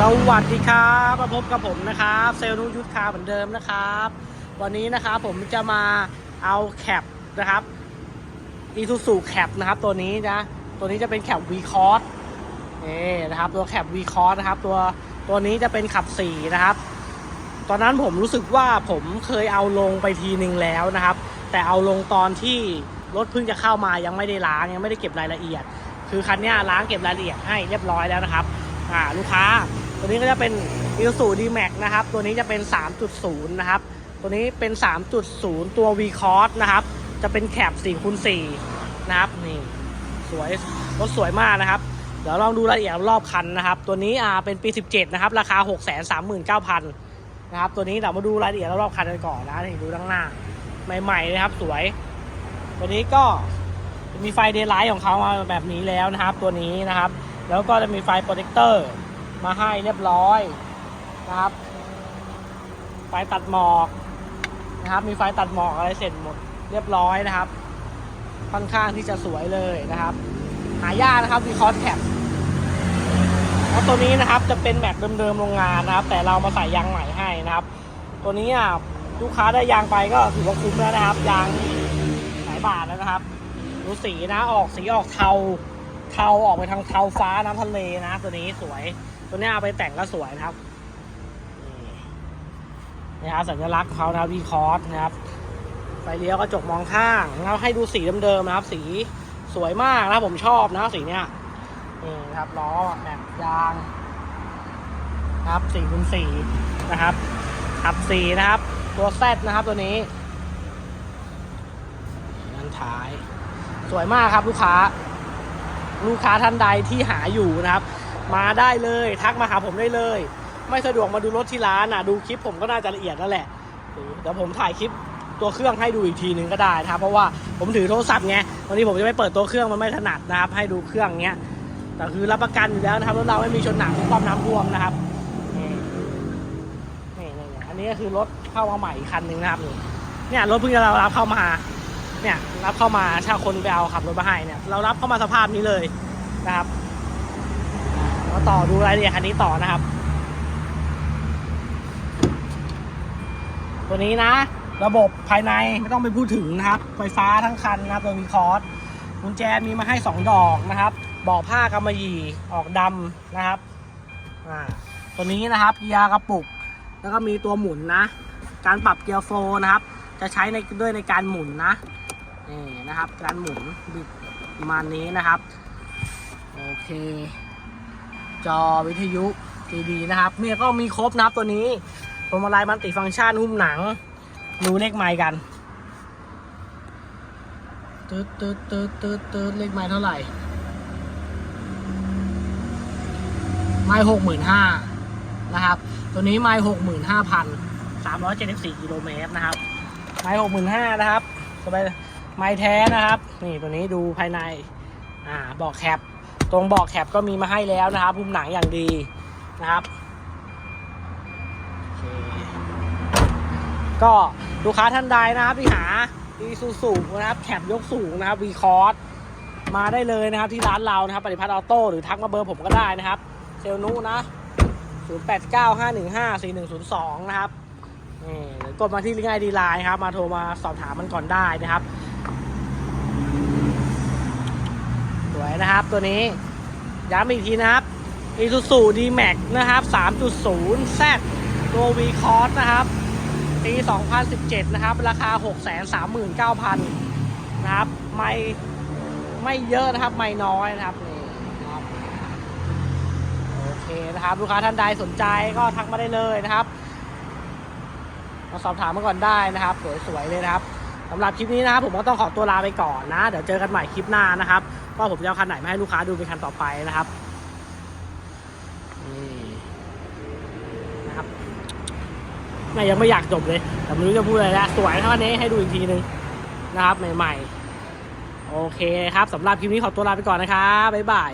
สวัสดีครับมาพบกับผมนะครับเซลล์นุยุทธคาเหมือนเดิมนะครับ วันนี้นะครับผมจะมาเอาแคปนะครับอีทูสูแคปนะครับตัวนี้นะ ตัวนี้จะเป็นแคป V c o s นี่นะครับตัวแคป V c o s นะครับตัวตัวนี้จะเป็นขับสีนะครับ ตอนนั้นผมรู้สึกว่าผมเคยเอาลงไปทีหนึ่งแล้วนะครับ แต่เอาลงตอนที่รถเพิ่งจะเข้ามายังไม่ได้ล้างยังไม่ได้เก็บรายละเอียด คือคันนี้ล้างเก็บรายละเอียดให้เรียบร้อยแล้วนะครับอ่าลูกค้า ตัวนี้ก็จะเป็น i s u d m a x นะครับ ตัวนี้จะเป็น 3.0 นะครับ ตัวนี้เป็น 3.0 ตัว v c o s นะครับ จะเป็นแคป4คูณ4นะครับ นี่ สวย รถสวยมากนะครับ เดี๋ยวลองดูรายละเอียดรอบคันนะครับ ตัวนี้อ่าเป็นปี 17 นะครับ ราคา 639,000นะครับ ตัวนี้เรามาดูรายละเอียดรอบคันกันก่อนนะนี่ดูด้านหน้า ใหม่ๆเลยครับ สวย ตัวนี้ก็มีไฟเดย์ไลท์ของเขามาแบบนี้แล้วนะครับ ตัวนี้นะครับ แล้วก็จะมีไฟโปรเจคเตอร์ มาให้เรียบร้อยนะครับ ไฟตัดหมอกนะครับ มีไฟตัดหมอกอะไรเสร็จหมดเรียบร้อยนะครับ ค่อนข้างที่จะสวยเลยนะครับ หายากนะครับวีคอสแคปแล้วตัวนี้นะครับจะเป็นแม็กเดิมๆโรงงานนะครับ แต่เรามาใส่ยางใหม่ให้นะครับ ตัวนี้อะลูกค้าได้ยางไปก็ถือว่าคุ้มแล้วนะครับ ยางหลายบาทแล้วนะครับ ดูสีนะออกสีออกเทา เทาออกไปทางเทาฟ้าน้ำทะเลนะ ตัวนี้สวย ตัวนี้เอาไปแต่งก็สวยนะครับนี่นะครับสัญลักษณ์เขานะวีคอร์สนะครับไฟเลี้ยวกระจกมองข้างเราให้ดูสีเดิมๆนะครับ สีสวยมากนะผมชอบนะสีเนี้ยนี่ครับล้อแม็กยางนะครับสี่คูณสี่นะครับขับสีนะครับ ตัวแซดนะครับตัวนี้ด้านท้าย สวยมากครับลูกค้า ลูกค้าท่านใดที่หาอยู่นะครับ มาได้เลยทักมาหาผมได้เลย ไม่สะดวกมาดูรถที่ร้านอะดูคลิปผมก็น่าจะละเอียดแล้วแหละเดี๋ยวผมถ่ายคลิปตัวเครื่องให้ดูอีกทีหนึ่งก็ได้นะครับ เพราะว่าผมถือโทรศัพท์ไงวันนี้ผมจะไม่เปิดตัวเครื่องมันไม่ถนัดนะครับ ให้ดูเครื่องเงี้ยแต่คือรับประกันอยู่แล้วนะครับรถเราไม่มีชนหนักไม่ความน้ำท่วมนะครับนี่นี่อันนี้ก็คือรถเข้ามาใหม่อีกคันหนึ่งนะครับเนี่ยรถเพิ่งจะเรารับเข้ามา เนี่ยรับเข้ามาถ้าคนไปเอาขับรถมาให้เนี่ยเรารับเข้ามาสภาพนี้เลยนะครับมาต่อดูรายละเอียดคันนี้ต่อนะครับ ตัวนี้นะ ระบบภายในไม่ต้องไปพูดถึงนะครับ ไฟฟ้าทั้งคันนะครับตัวมีคอร์สกุญแจมีมาให้ 2 ดอกนะครับเบอกผ้ากำมะหยี่ออกดำนะครับอ่าตัวนี้นะครับเกียร์กระปุก แล้วก็มีตัวหมุนนะ การปรับเกียร์โฟร์นะครับ จะใช้ในด้วยในการหมุนนะ นี่นะครับ การหมุนบิดประมาณนี้นะครับ โอเค จอวิทยุดีๆนะครับ เนี่ยก็มีครบนะครับตัวนี้พวงมาลัยมันติฟังก์ชันหุ้มหนังดูเลขไมล์กันตืดตืดตืดตืดตืดเลขไมล์เท่าไหร่ ไมล์หกหมื่นห้านะครับ ตัวนี้ไมล์หกหมื่นห้าพันสามร้อยเจ็ดสิบสี่กิโลเมตรนะครับ ไมล์หกหมื่นห้านะครับสบาย ไม้แท้นะครับ นี่ตัวนี้ดูภายในอ่าเบอกแคปตรงเบอกแคปก็มีมาให้แล้วนะครับหุ้มหนังอย่างดีนะครับก็ลูกค้าท่านใดนะครับที่หาอีซูซูนะครับแคปยกสูงนะครับวีคอร์สมาได้เลยนะครับที่ร้านเรานะครับปฏิพัฒน์ออโต้หรือทักมาเบอร์ผมก็ได้นะครับเซลนุนะ 0895154102 นะครับนี่กดมาที่ลิงก์ไอดีไลน์ครับ มาโทรมาสอบถามมันก่อนได้นะครับ ส วยนะครับตัวนี้ ย้ำอีกทีนะครับ Isuzu D-Max นะครับ 3.0 Z ตัว V Cross นะครับปี 2017 นะครับ ราคา 639,000 นะครับ ไม่ไม่เยอะนะครับ ไม่น้อยนะครับนี่นะครับ โอเคนะครับ ลูกค้าท่านใดสนใจก็ทักมาได้เลยนะครับมาสอบถามมาก่อนได้นะครับ สวยๆเลยนะครับสำหรับคลิปนี้นะครับ ผมก็ต้องขอตัวลาไปก่อนนะ เดี๋ยวเจอกันใหม่คลิปหน้านะครับ ว่าผมจะเอาคันไหนมาให้ลูกค้าดูเป็นคันต่อไปนะครับนี่นะครับแม่ยังไม่อยากจบเลย แต่ไม่รู้จะพูดอะไรแล้วสวยเท่านี้ให้ดูอีกทีนึงนะครับ ใหม่ ๆ โอเคครับสำหรับคลิปนี้ขอตัวลาไปก่อนนะครับบ๊ายบาย